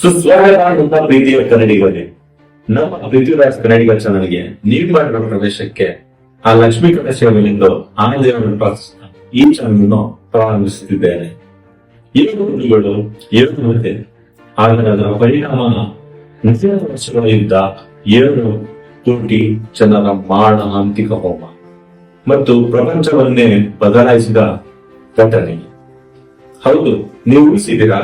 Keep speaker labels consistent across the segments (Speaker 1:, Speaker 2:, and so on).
Speaker 1: ಸುಸ್ವಾಗತ ನನ್ನ ಪ್ರೀತಿಯ ಕನ್ನಡಿಗರೇ ನಮ್ಮ ಪೃಥ್ವಿರಾಜ್ ಕನ್ನಡಿಗರ ಚಾನಲ್ಗೆ ನೀವು ಮಾಡಿರೋ ಪ್ರವೇಶಕ್ಕೆ ಆ ಲಕ್ಷ್ಮೀ ಕಟೇಶ್ವರಗಳಿಂದ ಆನಂದ ಈ ಚಾನಲ್ ಅನ್ನು ಪ್ರಾರಂಭಿಸುತ್ತಿದ್ದೇನೆ. ಎರಡು ಗುರುಗಳು ಎರಡು ಮತ್ತೆ ಆದರೆ ಅದರ ಪರಿಣಾಮ ನಿಜ ವರ್ಷಗಳ ಯುದ್ಧ ಏಳು ಕೋಟಿ ಜನರ ಮಾಡ ಅಂತಿಕ ಹೋಮ ಮತ್ತು ಪ್ರಪಂಚವನ್ನೇ ಬದಲಾಯಿಸಿದ ಘಟನೆ. ಹೌದು, ನೀವು ಊಹಿಸಿದ್ದೀರಾ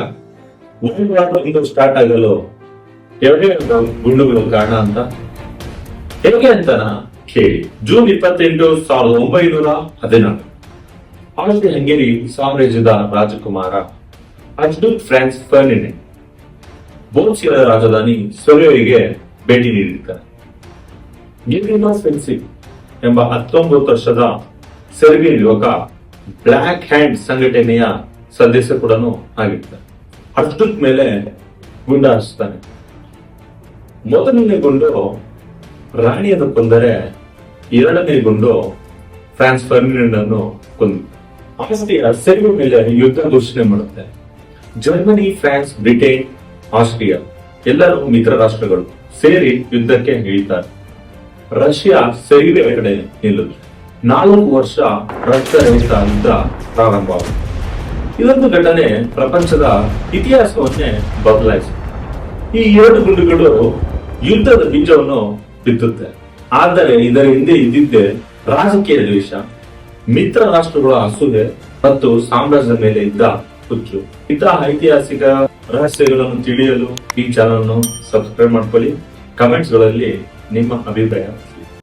Speaker 1: ವಾರ್ ಇದು ಸ್ಟಾರ್ಟ್ ಆಗಲು ಎರಡೇ ಗುಂಡುಗಳು ಕಾರಣ ಅಂತ? ಹೇಗೆ ಅಂತನ ಕೇಳಿ. ಜೂನ್ ಇಪ್ಪತ್ತೆಂಟು ಸಾವಿರದ ಒಂಬೈನೂರ ಹದಿನಾಲ್ಕು ಆಸ್ಟ್ರಿಯ ಹಂಗೇರಿ ಸಾಮ್ರಾಜ್ಯದ ರಾಜಕುಮಾರ ಅಜ್ಡುಕ್ ಫ್ರಾನ್ಸ್ ಫರ್ನಿನೆಂಟ್ ಬೋಲ್ಸಿಯದ ರಾಜಧಾನಿ ಸೊರಿಯೋಗೆ ಭೇಟಿ ನೀಡಿದ್ದಾರೆ ಎಂಬ ಹತ್ತೊಂಬತ್ತು ವರ್ಷದ ಸೆರ್ಬಿಯನ್ ಯುವಕ ಬ್ಲಾಕ್ ಹ್ಯಾಂಡ್ ಸಂಘಟನೆಯ ಸದಸ್ಯ ಕೂಡ ಆಗಿರ್ತಾರೆ. ಅರ್ಜುನ್ ಮೇಲೆ ಗುಂಡ ಹಾರಿಸ್ತಾನೆ ಮೊದಲನೇ ಗುಂಡು ರಾಣಿಯನ್ನು ಕೊಂದರೆ ಎರಡನೇ ಗುಂಡು ಫ್ರಾನ್ಸ್ ಫರ್ನಿಂಡ್ ಅನ್ನು ಕೊಂದು. ಆಸ್ಟ್ರಿಯಾ ಸೆರ್ಬಿಯ ಮೇಲೆ ಯುದ್ಧ ಘೋಷಣೆ ಮಾಡುತ್ತೆ. ಜರ್ಮನಿ, ಫ್ರಾನ್ಸ್, ಬ್ರಿಟನ್, ಆಸ್ಟ್ರಿಯಾ ಎಲ್ಲರೂ ಮಿತ್ರ ರಾಷ್ಟ್ರಗಳು ಸೇರಿ ಯುದ್ಧಕ್ಕೆ ಇಳಿತಾರೆ. ರಷ್ಯಾ ಸೆರ್ಬಿಯ ಕಡೆ ನಿಲ್ಲುತ್ತೆ. ನಾಲ್ಕು ವರ್ಷ ರಕ್ತರಹಿತ ಯುದ್ಧ ಪ್ರಾರಂಭವಾಗುತ್ತೆ. ಇದೊಂದು ಘಟನೆ ಪ್ರಪಂಚದ ಇತಿಹಾಸವನ್ನೇ ಬದಲಾಯಿಸಿದೆ ಈ ಎರಡು ಗುಂಡುಗಳು ಯುದ್ಧದ ಬೀಜವನ್ನು ಬಿತ್ತುತ್ತೆ. ಆದರೆ ಇದರ ಹಿಂದೆ ಇದ್ದಿದ್ದೆ ರಾಜಕೀಯ ದ್ವೇಷ, ಮಿತ್ರ ರಾಷ್ಟ್ರಗಳ ಅಸೂಯೆ ಮತ್ತು ಸಾಮ್ರಾಜ್ಯದ ಮೇಲೆ ಇದ್ದ ಹುಚ್ಚು. ಇಂತಹ ಐತಿಹಾಸಿಕ ರಹಸ್ಯಗಳನ್ನು ತಿಳಿಯಲು ಈ ಚಾನಲ್ ಸಬ್ಸ್ಕ್ರೈಬ್ ಮಾಡ್ಕೊಳ್ಳಿ. ಕಮೆಂಟ್ಸ್ಗಳಲ್ಲಿ ನಿಮ್ಮ ಅಭಿಪ್ರಾಯ.